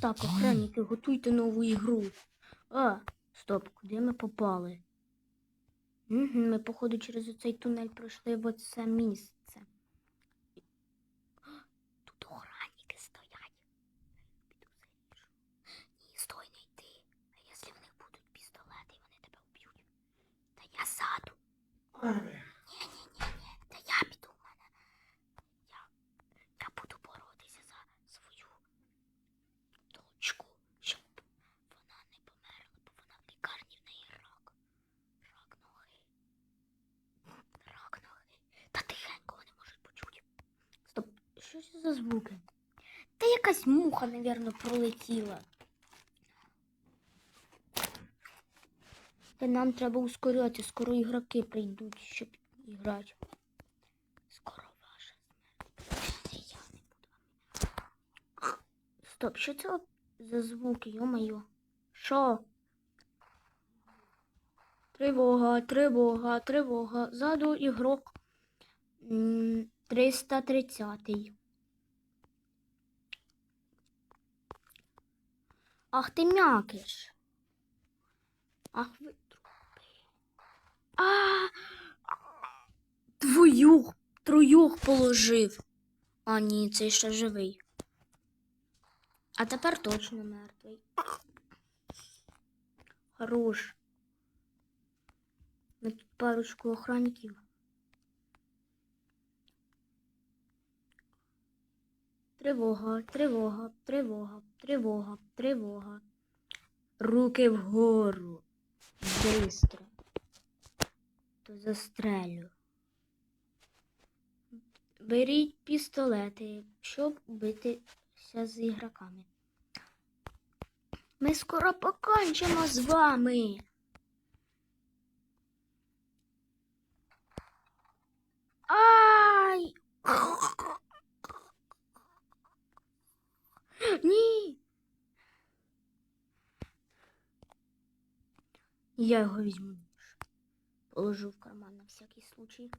Так, охранники, готуйте нову ігру. А, стоп, куди ми попали? Угу, ми, походу, через оцей тунель пройшли в оце місце. це за звуки? Та якась муха, напевно, пролетіла. Та нам треба ускоряти, скоро ігроки прийдуть, щоб іграти. Скоро ваша смерть. Я не буду. Стоп, що це за звуки, йо-моє? Що? Тривога, тривога, тривога. Заду ігрок 330-й. Ах ти м'якиш. Ах ви. А, Двоюх, троюх положив. А ні, цей ще живий. А тепер точно мертвий. Хорош. Ми тут парочку охранників. Тривога, тривога, тривога, тривога, тривога. Руки вгору. Бистро. То застрелю. Беріть пістолети, щоб битися з ігроками. Ми скоро покончимо з вами. Ай! Ні. Я його візьму. Положу в карман на всякий случай.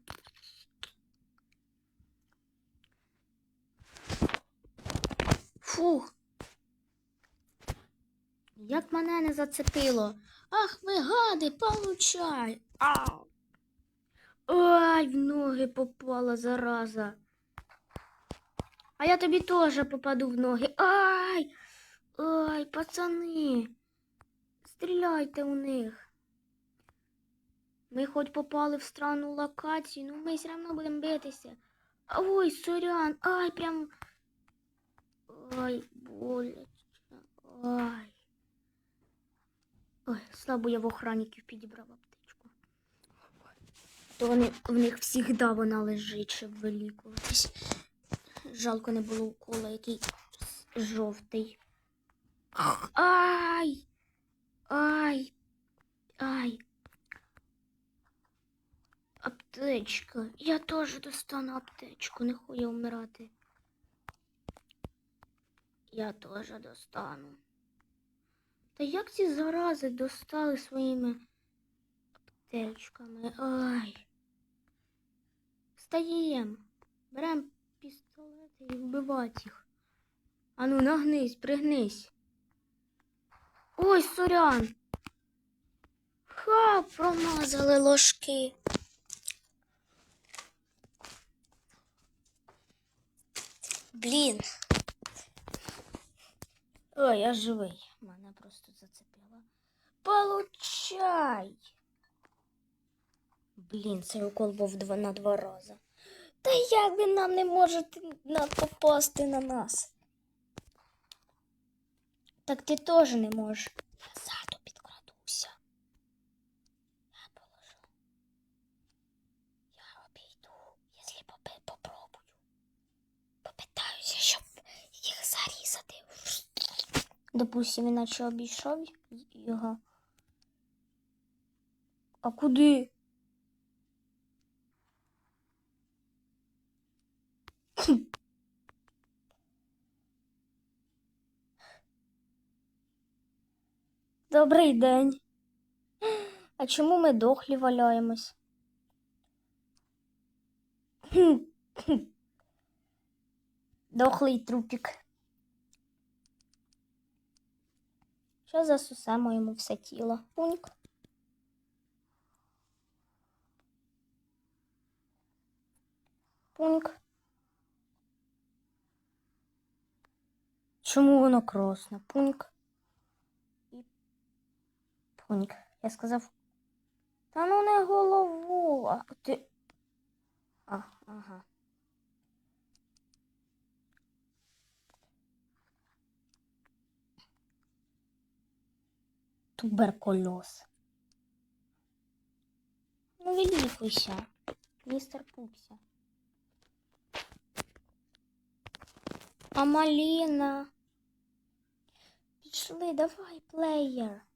Фух. Як мене не зацепило. Ах, ви гади, получай. Ау. Ай, в ноги попала зараза. А я тобі теж попаду в ноги. Ай! Ай, пацани. Стріляйте у них. Ми хоч попали в странну локацію, ну ми все одно будемо битися. Ой, сорян, ай, прям. Ай, боляче. Ай. Ой, слабо я в охранників підібрав аптечку. То вони, в них завжди вона лежить, щоб вилікуватись. Жалко не було укола, який жовтий. Ай! Ай! Ай! Аптечка. Я теж достану аптечку, не хуя вмирати. Я теж достану. Та як ці зарази достали своїми аптечками? Ай. Встаєм. Берем пістолети і вбивати їх. Ану, нагнись, пригнись. Ой, сорян. Ха, промазали ложки. Блін. Ой, я живий. Мене просто зацепило. Получай. Блін, цей укол був на два рази. Та як ви нам не можете попасти на нас? Так ти теж не можеш. Я ззаду підкрадуся. Я положу. Я обійду, якщо попробую. Попитаюся, щоб їх зарізати. Допустим, іначе обійшов його. А куди? Добрий день. А чому ми дохлі валяємось? Дохлий трупік. Що засусемо йому все тіло? Пуньк. Пуньк. Чому воно красне? Пуньк. І пуньк. Я сказав. Та ну не голову, а ти. А, ага. Туберкульоз. Ну, вилікуйся, містер Пупся. А маліна. Пішли, давай, плеєр.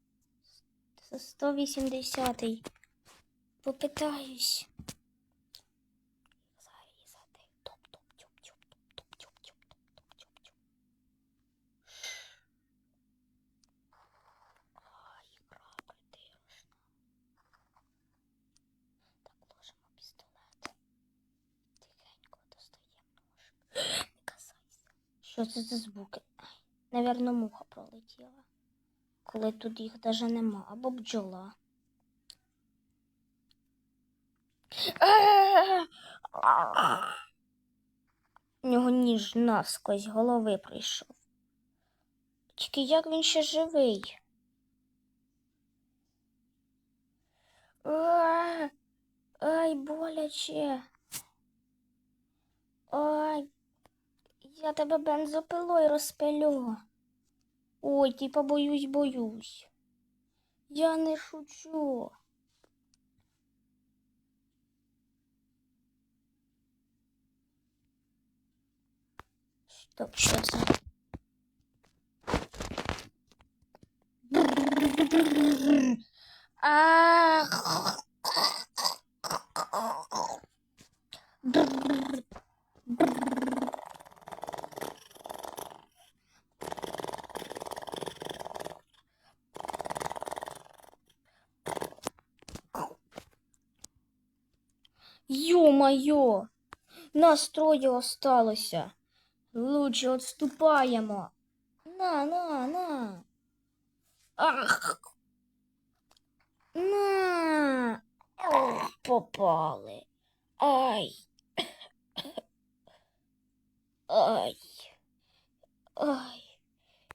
180-й. Попитаюсь. Що це за звуки? Ай, Навірно, муха пролетіла. Коли тут їх даже нема, або бджола. У нього ніж насквозь голови прийшов. Тільки як він ще живий? Ай, боляче. Ай, я тебе бензопилою розпилю. Ой, типа боюсь, боюсь. Я не шучу. Стоп, що це? Ах. Ё-моё! Нас троє осталося. Лучше отступаємо. На, на, на. Ах. На. Ох, попали. Ай. Ай. Ай.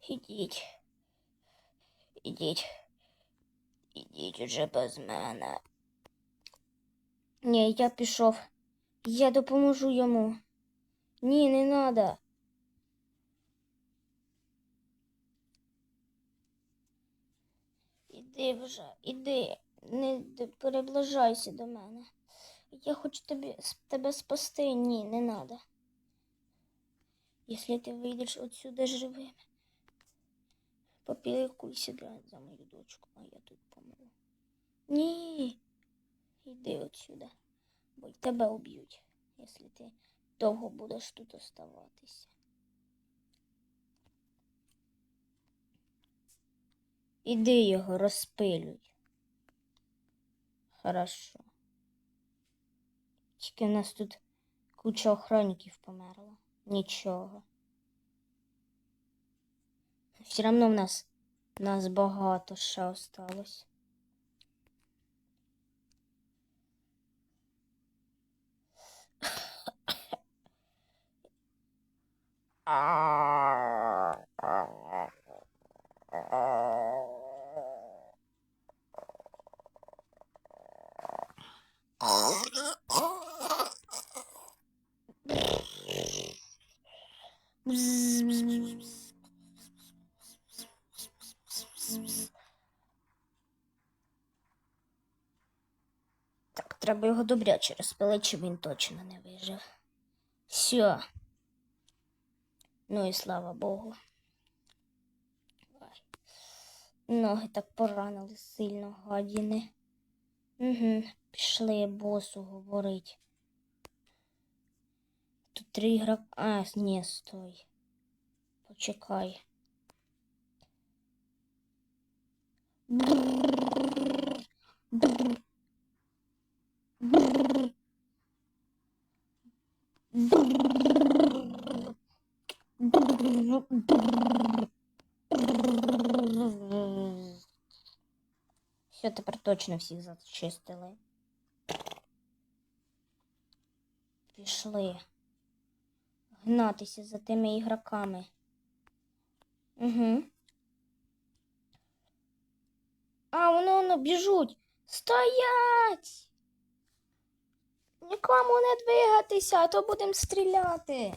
Ідіть. Ідіть. Ідіть уже без мене. Ні, я пішов. Я допоможу йому. Ні, не надо. Іди вже, іди, не приближайся до мене. Я хочу тобі, тебе спасти. Ні, не надо. Якщо ти вийдеш отсюди живим, попілкуйся за мою дочку, а я тут помру. Ні. Йди отсюда, бо й тебе уб'ють, якщо ти довго будеш тут оставатися. Іди його розпилюй. Хорошо. Тільки в нас тут куча охранників померла. Нічого. Все одно в нас, нас багато ще осталось. Так, треба його добряче розпилити, щоб він точно не вижив. Все. Ну і слава Богу. Ай. Ноги так поранили сильно, гадіни. Угу. Пішли босу говорить. Тут три ігрока. А, ні, стой. Почекай. Все, тепер точно всіх зачистили. Пішли. Гнатися за тими ігроками. Угу. А, воно, воно біжуть. Стоять! Нікому не двигатися, а то будемо стріляти.